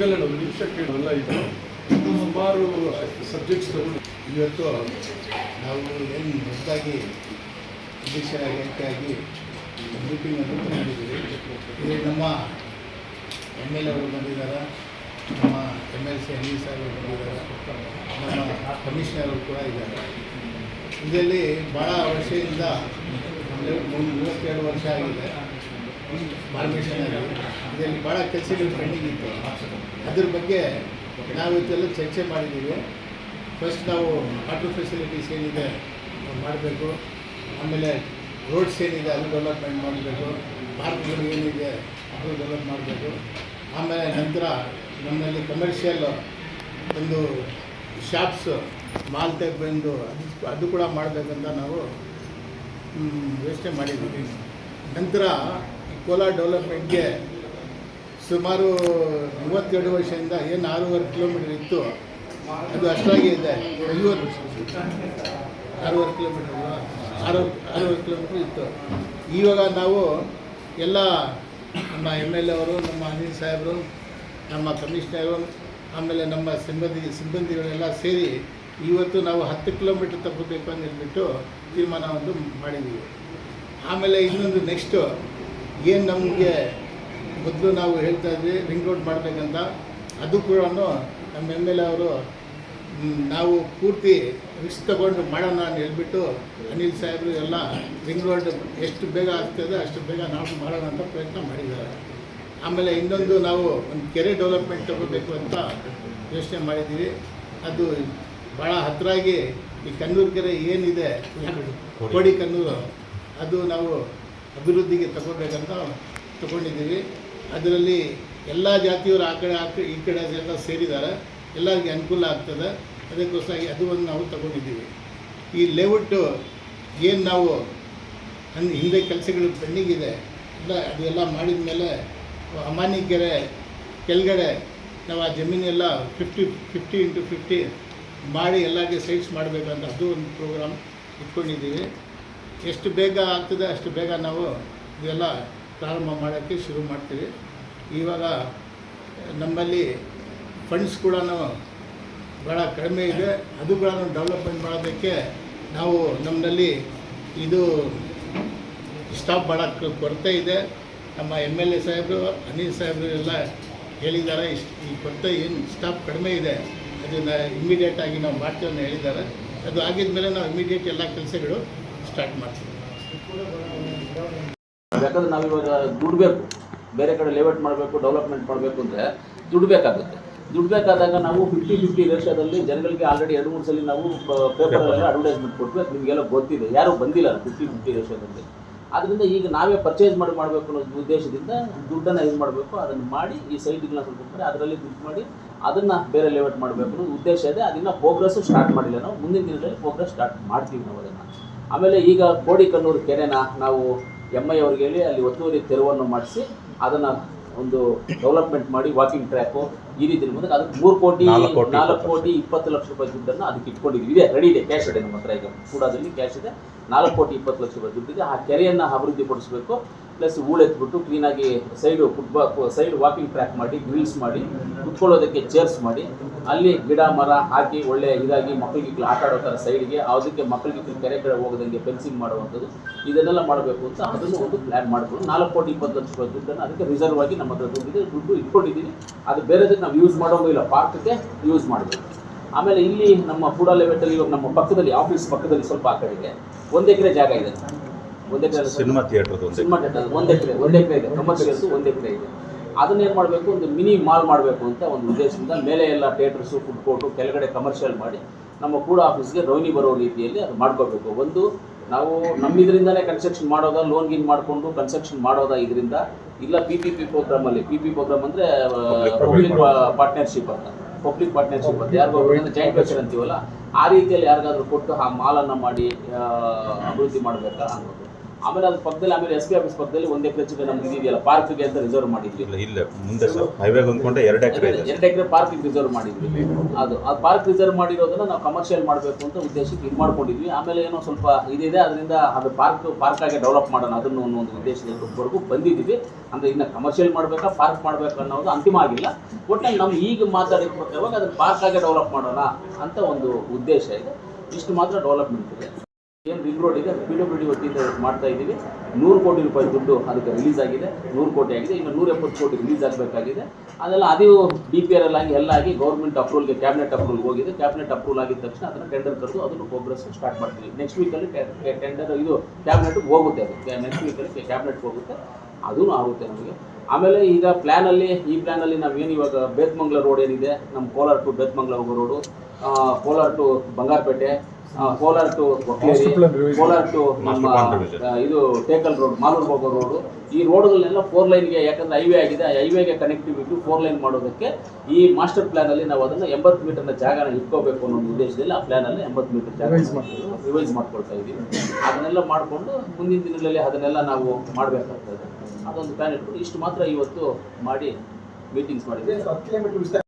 Single ಒಂದು ನಿಮಿಷ ಕೇಳಲ್ಲ ಇದು ಸುಮಾರು ಸಬ್ಜೆಕ್ಟ್ಸ್ ತಗೊಂಡು ಇವತ್ತು ನಾವು ಏನು ಹೊಸದಾಗಿ ಅಧ್ಯಕ್ಷರಾಗಿ ಆಗಿ ಮೀಟಿಂಗನ್ನು ಮಾಡಿದ್ದೀವಿ ಇಲ್ಲಿ ನಮ್ಮ ಎಂ ಎಲ್ ಅವರು ಬಂದಿದ್ದಾರೆ, ನಮ್ಮ ಎಂ ಎಲ್ ಸಿ ಅನಿಲ್ ಅವರು ಬಂದಿದ್ದಾರೆ, ನಮ್ಮ ಕಮಿಷನರ್ ಕೂಡ ಇದ್ದಾರೆ. ಇದರಲ್ಲಿ ಭಾಳ ವರ್ಷದಿಂದ ಮೂವತ್ತೆರಡು ವರ್ಷ ಆಗಿದೆ. ಇದರಲ್ಲಿ ಭಾಳ ಕೆಲಸಗಳು ಪೆಂಡಿಂಗ್ ಇತ್ತು. ಅದ್ರ ಬಗ್ಗೆ ನಾವು ಇದೆಲ್ಲ ಚರ್ಚೆ ಮಾಡಿದ್ದೀವಿ. ಫಸ್ಟ್ ನಾವು ವಾಟರ್ ಫೆಸಿಲಿಟೀಸ್ ಏನಿದೆ ಮಾಡಬೇಕು, ಆಮೇಲೆ ರೋಡ್ಸ್ ಏನಿದೆ ಅದು ಡೆವಲಪ್ಮೆಂಟ್ ಮಾಡಬೇಕು ಪಾರ್ಕ್ಗಳು ಏನಿದೆ ಅದು ಡೆವಲಪ್ ಮಾಡಬೇಕು. ಆಮೇಲೆ ನಂತರ ನಮ್ಮಲ್ಲಿ ಕಮರ್ಷಿಯಲ್ ಒಂದು ಶಾಪ್ಸ್ ಮಾಲ್ ಬಂದು ಅದು ಅದು ಕೂಡ ಮಾಡಬೇಕಂತ ನಾವು ಯೋಚನೆ ಮಾಡಿದ್ದೀವಿ. ನಂತರ ಕೋಲಾರ ಡೆವಲಪ್ಮೆಂಟ್ಗೆ ಸುಮಾರು ಮೂವತ್ತೆರಡು ವರ್ಷದಿಂದ ಏನು ಆರೂವರೆ ಕಿಲೋಮೀಟರ್ ಇತ್ತು, ಅದು ಅಷ್ಟಾಗಿ ಇದೆ. ಐವತ್ತು ಆರೂವರೆ ಕಿಲೋಮೀಟರ್? ಆರು, ಆರೂವರೆ ಕಿಲೋಮೀಟರ್ ಇತ್ತು. ಇವಾಗ ನಾವು ಎಲ್ಲ ನಮ್ಮ ಎಂ ಎಲ್ ಎ ಅವರು, ನಮ್ಮ ಅನಿಲ್ ಸಾಹೇಬರು, ನಮ್ಮ ಕಮಿಷನರು ಆಮೇಲೆ ನಮ್ಮ ಸಿಬ್ಬಂದಿ, ಸಿಬ್ಬಂದಿಗಳೆಲ್ಲ ಸೇರಿ ಇವತ್ತು ನಾವು ಹತ್ತು ಕಿಲೋಮೀಟರ್ ತಪ್ಪಬೇಕು ಅಂತ ಹೇಳ್ಬಿಟ್ಟು ತೀರ್ಮಾನವನ್ನು ಮಾಡಿದ್ದೀವಿ. ಆಮೇಲೆ ಇನ್ನೊಂದು ನೆಕ್ಸ್ಟು ಏನು ನಮಗೆ ಮೊದಲು ನಾವು ಹೇಳ್ತಾ ಇದ್ವಿ ರಿಂಗ್ ರೋಡ್ ಮಾಡಬೇಕಂತ. ಅದು ಕೂಡ ನಮ್ಮ ಎಂ ಎಲ್ ಎ ಅವರು ನಾವು ಪೂರ್ತಿ ರಿಸ್ಕ್ ತಗೊಂಡು ಮಾಡೋಣ ಅಂತ ಹೇಳ್ಬಿಟ್ಟು ಅನಿಲ್ ಸಾಹೇಬರು ಎಲ್ಲ ರಿಂಗ್ ರೋಡ್ ಎಷ್ಟು ಬೇಗ ಆಗ್ತದೆ ಅಷ್ಟು ಬೇಗ ನಾವು ಮಾಡೋಣ ಅಂತ ಪ್ರಯತ್ನ ಮಾಡಿದ್ದಾರೆ. ಆಮೇಲೆ ಇನ್ನೊಂದು ನಾವು ಒಂದು ಕೆರೆ ಡೆವಲಪ್ಮೆಂಟ್ ತಗೋಬೇಕು ಅಂತ ಯೋಚನೆ ಮಾಡಿದ್ದೀವಿ. ಅದು ಭಾಳ ಹತ್ತಿರಾಗಿ ಈ ಕನ್ನೂರು ಕೆರೆ ಏನಿದೆ ಕೋಡಿ. ಕನ್ನೂರು ಅದು ನಾವು ಅಭಿವೃದ್ಧಿಗೆ ತಗೋಬೇಕಂತ ತಗೊಂಡಿದ್ದೀವಿ. ಅದರಲ್ಲಿ ಎಲ್ಲ ಜಾತಿಯವರು ಆ ಕಡೆ ಆ ಕಡೆ, ಈ ಕಡೆ ಎಲ್ಲ ಸೇರಿದ್ದಾರೆ. ಎಲ್ಲರಿಗೆ ಅನುಕೂಲ ಆಗ್ತದೆ. ಅದಕ್ಕೋಸ್ಕರ ಅದು ಒಂದು ನಾವು ತಗೊಂಡಿದ್ದೀವಿ. ಈ ಲೇಔಟು ಏನು ನಾವು ಹಿಂದೆ ಕೆಲಸಗಳು ಪೆಂಡಿಂಗ್ ಇದೆ ಎಲ್ಲ ಅದೆಲ್ಲ ಮಾಡಿದ ಮೇಲೆ ಅಮಾನಿ ಕೆರೆ ಕೆಳಗಡೆ ನಾವು ಆ ಜಮೀನೆಲ್ಲ ಫಿಫ್ಟಿ ಫಿಫ್ಟಿ ಇಂಟು ಫಿಫ್ಟಿ ಮಾಡಿ ಎಲ್ಲರಿಗೆ ಸೈಟ್ಸ್ ಮಾಡಬೇಕಂತ ಅದು ಒಂದು ಪ್ರೋಗ್ರಾಮ್ ಇಟ್ಕೊಂಡಿದ್ದೀವಿ. ಎಷ್ಟು ಬೇಗ ಆಗ್ತದೆ ಅಷ್ಟು ಬೇಗ ನಾವು ಇದೆಲ್ಲ ಪ್ರಾರಂಭ ಮಾಡೋಕ್ಕೆ ಶುರು ಮಾಡ್ತೀವಿ. ಇವಾಗ, ನಮ್ಮಲ್ಲಿ ಫಂಡ್ಸ್ ಕೂಡ ಭಾಳ ಕಡಿಮೆ ಇದೆ. ಅದು ಕೂಡ ಡೆವಲಪ್ಮೆಂಟ್ ಮಾಡೋದಕ್ಕೆ ನಾವು ನಮ್ಮಲ್ಲಿ ಇದು ಸ್ಟಾಪ್ ಮಾಡೋಕ್ಕೆ ಕೊರತೆ ಇದೆ. ನಮ್ಮ ಎಂ ಎಲ್ ಎ ಸಾಹೇಬರು, ಅನಿಲ್ ಸಾಹೇಬರು ಎಲ್ಲ ಹೇಳಿದ್ದಾರೆ, ಇಷ್ಟು ಈ ಕೊರತೆ ಏನು ಸ್ಟಾಪ್ ಕಡಿಮೆ ಇದೆ, ಅದನ್ನು ಇಮ್ಮಿಡಿಯೇಟಾಗಿ ನಾವು ಮಾಡ್ತೀವಿ ಅಂತ ಹೇಳಿದ್ದಾರೆ. ಅದು ಆಗಿದ ಮೇಲೆ ನಾವು ಇಮಿಡಿಯೇಟ್ ಎಲ್ಲ ಕೆಲಸಗಳು ಸ್ಟಾರ್ಟ್ ಮಾಡ್ತೀವಿ. ಯಾಕಂದ್ರೆ ನಾವಿವಾಗ ದುಡ್ಬೇಕು ಬೇರೆ ಕಡೆ ಲೇಔಟ್ ಮಾಡಬೇಕು ಡೆವಲಪ್ಮೆಂಟ್ ಮಾಡಬೇಕು ಅಂದರೆ ದುಡ್ಡು ಬೇಕಾಗುತ್ತೆ. ದುಡ್ಡು ಬೇಕಾದಾಗ ನಾವು ಫಿಫ್ಟಿ ಫಿಫ್ಟಿ ರೇಷದಲ್ಲಿ ಜನಗಳಿಗೆ ಆಲ್ರೆಡಿ ಎರಡು ಮೂರು ಸಲ ನಾವು ಪೇಪರಲ್ಲೆಲ್ಲ ಅಡ್ವರ್ಟೈಸ್ಮೆಂಟ್ ಕೊಟ್ವಿ ಅದು ನಿಮಗೆಲ್ಲ ಗೊತ್ತಿದೆ. ಯಾರೂ ಬಂದಿಲ್ಲ ಫಿಫ್ಟಿ ಫಿಫ್ಟಿ ರೇಷದಲ್ಲಿ ಆದ್ದರಿಂದ ಈಗ ನಾವೇ ಪರ್ಚೇಸ್ ಮಾಡಿ ಮಾಡಬೇಕು ಅನ್ನೋ ಉದ್ದೇಶದಿಂದ ದುಡ್ಡನ್ನು ಯೂಸ್ ಮಾಡಬೇಕು ಅದನ್ನು ಮಾಡಿ ಈ ಸೈಟ್ಗಳನ್ನ ಸ್ವಲ್ಪ ಅದರಲ್ಲಿ ದುಡ್ಡು ಮಾಡಿ ಅದನ್ನು ಬೇರೆ ಲೇಔಟ್ ಮಾಡಬೇಕು ಅನ್ನೋ ಉದ್ದೇಶ ಇದೆ. ಅದನ್ನು ಪ್ರೋಗ್ರೆಸ್ಸು ಸ್ಟಾರ್ಟ್ ಮಾಡಿಲ್ಲ ನಾವು. ಮುಂದಿನ ದಿನದಲ್ಲಿ ಪ್ರೋಗ್ರೆಸ್ ಸ್ಟಾರ್ಟ್ ಮಾಡ್ತೀವಿ ನಾವು ಅದನ್ನು ಆಮೇಲೆ ಈಗ ಕೋಡಿಕನ್ನೂರು ಕೆರೆನ ನಾವು ಎಂ ಐ ಅವ್ರಿಗೆ ಹೇಳಿ ಅಲ್ಲಿ ಒತ್ತುವರಿ ತೆರವನ್ನು ಮಾಡಿಸಿ ಅದನ್ನು ಒಂದು ಡೆವಲಪ್ಮೆಂಟ್ ಮಾಡಿ ವಾಕಿಂಗ್ ಟ್ರ್ಯಾಕು ಈ ರೀತಿ ಮುಂದೆ ಅದಕ್ಕೆ ಮೂರು ಕೋಟಿ ನಾಲ್ಕು ಕೋಟಿ ಇಪ್ಪತ್ತು ಲಕ್ಷ. ರೂಪಾಯಿ ದುಡ್ಡನ್ನು ಅದಕ್ಕೆ ಇಟ್ಕೊಂಡಿದ್ವಿ ಇದೆ ರೆಡಿ ಇದೆ ಕ್ಯಾಶ್ ಇದೆ ನಮ್ಮ ಹತ್ರ ಈಗ. ಕೂಡಾದಲ್ಲಿ ಕ್ಯಾಶ್ ಇದೆ. ನಾಲ್ಕು ಕೋಟಿ ಇಪ್ಪತ್ತು ಲಕ್ಷ ರೂಪಾಯಿ ದುಡ್ಡಿದೆ. ಆ ಕೆರೆಯನ್ನು ಅಭಿವೃದ್ಧಿಪಡಿಸಬೇಕು. ಪ್ಲಸ್ ಹೂಳೆತ್ಬಿಟ್ಟು ಕ್ಲೀನಾಗಿ ಸೈಡು ಫುಟ್ಬಾ ಸೈಡ್ ವಾಕಿಂಗ್ ಟ್ರ್ಯಾಕ್ ಮಾಡಿ ಗ್ರಿಲ್ಸ್ ಮಾಡಿ, ಕುತ್ಕೊಳ್ಳೋದಕ್ಕೆ ಚೇರ್ಸ್ ಮಾಡಿ, ಅಲ್ಲಿ ಗಿಡ, ಮರ ಹಾಕಿ ಒಳ್ಳೆ ಇದಾಗಿ ಮಕ್ಕಳಿಗೆ ಆಟ ಆಡೋ ಥರ ಸೈಡ್ಗೆ ಅದಕ್ಕೆ ಮಕ್ಕಳಿಗೆ ಕೆರೆ ಕಡೆ ಹೋಗೋದಂಗೆ ಫೆನ್ಸಿಂಗ್ ಮಾಡುವಂಥದ್ದು, ಇದನ್ನೆಲ್ಲ ಮಾಡಬೇಕು ಅಂತ ಅದನ್ನು ಒಂದು ಪ್ಲ್ಯಾನ್ ಮಾಡಿಕೊಂಡು ನಾಲ್ಕು ಕೋಟಿ ಇಪ್ಪತ್ತು ಲಕ್ಷ ರೂಪಾಯಿ ದುಡ್ಡನ್ನು ಅದಕ್ಕೆ ರಿಸರ್ವ್ ಆಗಿ ನಮ್ಮ ಹತ್ರ ದುಡ್ಡಿದೆ. ದುಡ್ಡು ಇಟ್ಕೊಂಡಿದ್ದೀನಿ. ಅದು ಬೇರೆದಕ್ಕೆ ನಾವು ಯೂಸ್ ಮಾಡೋಂಗೂ ಇಲ್ಲ ಪಾರ್ಕ್ಗೆ ಯೂಸ್ ಮಾಡಬೇಕು. ಆಮೇಲೆ ಇಲ್ಲಿ ನಮ್ಮ ಕೂಡ ಲೆವೆಟಲ್ಲಿ ಇವಾಗ ನಮ್ಮ ಪಕ್ಕದಲ್ಲಿ ಆಫೀಸ್ ಪಕ್ಕದಲ್ಲಿ ಸ್ವಲ್ಪ ಆ ಕಡೆಗೆ ಒಂದು ಎಕರೆ ಜಾಗ ಇದೆ. ಒಂದು ಸಿನಿಮಾ ಥಿಯೇಟರ್ದು ಒಂದು ಸಿನಿಮಾ ಥಿಯೇಟರ್ ಒಂದು ಎಕರೆ ಒಂದು ಎಕರೆ ಇದೆ ಕಮರ್ಷಿಯಲ್ಸ್ ಒಂದು ಎಕರೆ ಇದೆ ಅದನ್ನ ಏನು ಮಾಡಬೇಕು? ಒಂದು ಮಿನಿ ಮಾಲ್ ಮಾಡಬೇಕು ಅಂತ ಒಂದು ಉದ್ದೇಶದಿಂದ ಮೇಲೆ ಎಲ್ಲ ಥಿಯೇಟರ್ಸು ಫುಡ್ ಕೋರ್ಟು ಕೆಳಗಡೆ ಕಮರ್ಷಿಯಲ್ ಮಾಡಿ ನಮ್ಮ ಕೂಡ ಆಫೀಸ್ಗೆ ರೌನಿ ಬರೋ ರೀತಿಯಲ್ಲಿ ಅದು ಮಾಡ್ಕೋಬೇಕು ಒಂದು ನಾವು ನಮ್ಮಿದ್ರಿಂದಲೇ ಕನ್ಸ್ಟ್ರಕ್ಷನ್ ಮಾಡೋದಾ ಲೋನ್ ಗಿನ್ ಮಾಡಿಕೊಂಡು ಕನ್ಸ್ಟ್ರಕ್ಷನ್ ಮಾಡೋದಾ ಇದರಿಂದ ಇಲ್ಲ ಪಿ ಪಿ ಪಿ ಪ್ರೋಗ್ರಾಮಲ್ಲಿ ಪಿ ಪಿ ಪ್ರೋಗ್ರಾಮ್ ಅಂದರೆ ಪಬ್ಲಿಕ್ ಪಾರ್ಟ್ನರ್ಶಿಪ್ ಅಂತ. ಪಬ್ಲಿಕ್ ಪಾರ್ಟ್ನರ್ಶಿಪ್ ಅಂತ. ಯಾರಿಗೋ ಜಾಯಿಂಟ್ ವೆಂಚರ್ ಅಂತೀವಲ್ಲ ಆ ರೀತಿಯಲ್ಲಿ ಯಾರಿಗಾದರೂ ಕೊಟ್ಟು ಆ ಮಾಲನ್ನು ಮಾಡಿ ಅಭಿವೃದ್ಧಿ ಮಾಡಬೇಕಾ ಅನ್ನೋದು. ಆಮೇಲೆ ಅದ್ರ ಪಕ್ಕದಲ್ಲಿ ಆಮೇಲೆ ಎಸ್ ಬಿ ಆಫೀಸ್ ಪಕ್ಕದಲ್ಲಿ ಒಂದು ಎಕರೆ ಚಿಕ್ಕ ನಮ್ದು ಇದೆಯಲ್ಲ ಪಾರ್ಕ್ಗೆ ಅಂತ ರಿಸರ್ವ್ ಮಾಡಿದ್ವಿ. ಇಲ್ಲ ಇಲ್ಲ ಮುಂದೆ ಸರ್. ಹೈವೇಗೆ ಎರಡು ಎಕರೆ ಇದೆ ಎರಡು ಎಕರೆ ಪಾರ್ಕಿಗೆ ರಿಸರ್ವ್ ಮಾಡಿದ್ವಿ ಅದು ಆ ಪಾರ್ಕ್ ರಿಸರ್ವ್ ಮಾಡಿರೋದನ್ನ ನಾವು ಕಮರ್ಷಿಯಲ್ ಮಾಡಬೇಕು ಅಂತ ಉದ್ದೇಶಕ್ಕೆ ಇದು ಮಾಡ್ಕೊಂಡಿದ್ವಿ. ಆಮೇಲೆ ಏನೋ ಸ್ವಲ್ಪ ಇದಿದೆ ಅದರಿಂದ ಅದು ಪಾರ್ಕ್ ಪಾರ್ಕ್ ಆಗಿ ಡೆವಲಪ್ ಮಾಡೋಣ ಅದನ್ನು ಅನ್ನೋ ಒಂದು ಉದ್ದೇಶದವರೆಗೂ ಬಂದಿದ್ದೀವಿ. ಅಂದ್ರೆ ಇನ್ನು ಕಮರ್ಷಿಯಲ್ ಮಾಡಬೇಕಾ ಪಾರ್ಕ್ ಮಾಡಬೇಕು ಅನ್ನೋದು ಅಂತಿಮ ಆಗಿಲ್ಲ. ಒಟ್ಟಿನಲ್ಲಿ ನಾವು ಈಗ ಮಾತಾಡಿದ ಪ್ರಕಾರವಾಗಿ ಅದನ್ನು ಪಾರ್ಕ್ ಆಗಿ ಡೆವಲಪ್ ಮಾಡೋಣ ಅಂತ ಒಂದು ಉದ್ದೇಶ ಇದೆ. ಇಷ್ಟು ಮಾತ್ರ ಡೆವಲಪ್ಮೆಂಟ್ ಇದೆ. ಏನು ರಿಂಗ್ ರೋಡ್ ಇದೆ ಪಿ ಡಬ್ಲ್ಯೂ ಡಿ ವತಿಯಿಂದ ಮಾಡ್ತಾ ಇದ್ದೀವಿ. ನೂರು ಕೋಟಿ ರೂಪಾಯಿ ದುಡ್ಡು ಅದಕ್ಕೆ ರಿಲೀಸ್ ಆಗಿದೆ. ನೂರು ಕೋಟಿ ಆಗಿದೆ, ಇನ್ನು ನೂರ ಎಪ್ಪತ್ತು ಕೋಟಿ ರಿಲೀಸ್ ಆಗಬೇಕಾಗಿದೆ. ಅದೆಲ್ಲ ಅದು ಡಿ ಪಿ ಆರ್ ಎಲ್ ಆಗಿ ಎಲ್ಲ ಆಗಿ ಗೌರ್ಮೆಂಟ್ ಅಪ್ರೂವಲ್ಗೆ ಕ್ಯಾಬಿನೆಟ್ ಅಪ್ರೂವಲ್ ಹೋಗಿದೆ. ಕ್ಯಾಬಿನೆಟ್ ಅಪ್ರೂವಲ್ ಆಗಿದ ತಕ್ಷಣ ಅದನ್ನು ಟೆಂಡರ್ ಕರೆದು ಅದನ್ನು ಪ್ರೋಗ್ರೆಸ್ ಸ್ಟಾರ್ಟ್ ಮಾಡ್ತೀವಿ. ನೆಕ್ಸ್ಟ್ ವೀಕಲ್ಲಿ ಟೆಂಡರ್ ಇದು ಕ್ಯಾಬಿನೆಟ್ಗೆ ಹೋಗುತ್ತೆ ಅದು. ನೆಕ್ಸ್ಟ್ ವೀಕಲ್ಲಿ ಕ್ಯಾಬಿನೆಟ್ಗೆ ಹೋಗುತ್ತೆ. ಅದೂ ಆಗುತ್ತೆ ನಮಗೆ. ಆಮೇಲೆ ಈಗ ಪ್ಲ್ಯಾನಲ್ಲಿ ಈ ಪ್ಲ್ಯಾನಲ್ಲಿ ನಾವೇನು ಇವಾಗ ಬೇತ್ಮಂಗ್ಲ ರೋಡ್ ಏನಿದೆ ನಮ್ಮ ಕೋಲಾರ ಟು ಬೇತ್ಮಂಗ್ಲ ಹೋಗೋ road Kolar to Bangarapete Kolar to Kolar Kolar to ನಮ್ಮ ಇದು ಟೇಕಲ್ ರೋಡ್ ಮಾಲೂರು ಹೋಗೋ ರೋಡು ಈ ರೋಡ್ಗಳನ್ನೆಲ್ಲ ಫೋರ್ ಲೈನ್ಗೆ ಯಾಕಂದ್ರೆ ಹೈವೇ ಆಗಿದೆ ಆ ಹೈವೇಗೆ ಕನೆಕ್ಟಿವಿಟಿ ಫೋರ್ ಲೈನ್ ಮಾಡೋದಕ್ಕೆ ಈ ಮಾಸ್ಟರ್ ಪ್ಲಾನ್ ಅಲ್ಲಿ ನಾವು ಅದನ್ನ ಎಂಬತ್ತು ಮೀಟರ್ನ ಜಾಗನ ಇಟ್ಕೋಬೇಕು ಅನ್ನೋ ಒಂದು ಉದ್ದೇಶದಲ್ಲಿ ಆ ಪ್ಲಾನ್ ಅಲ್ಲಿ ಎಂಬತ್ತು ಮೀಟರ್ ಜಾಗ ರಿವೈಸ್ ಮಾಡ್ಕೊಳ್ತಾ ಇದ್ದೀವಿ. ಅದನ್ನೆಲ್ಲ ಮಾಡಿಕೊಂಡು ಮುಂದಿನ ದಿನಗಳಲ್ಲಿ ಅದನ್ನೆಲ್ಲ ನಾವು ಮಾಡಬೇಕಾಗ್ತದೆ. ಅದೊಂದು ಪ್ಲಾನ್ ಇಟ್ಕೊಂಡು ಇಷ್ಟು ಮಾತ್ರ ಇವತ್ತು ಮಾಡಿ ಮೀಟಿಂಗ್ಸ್ ಮಾಡಿದ್ದೀವಿ.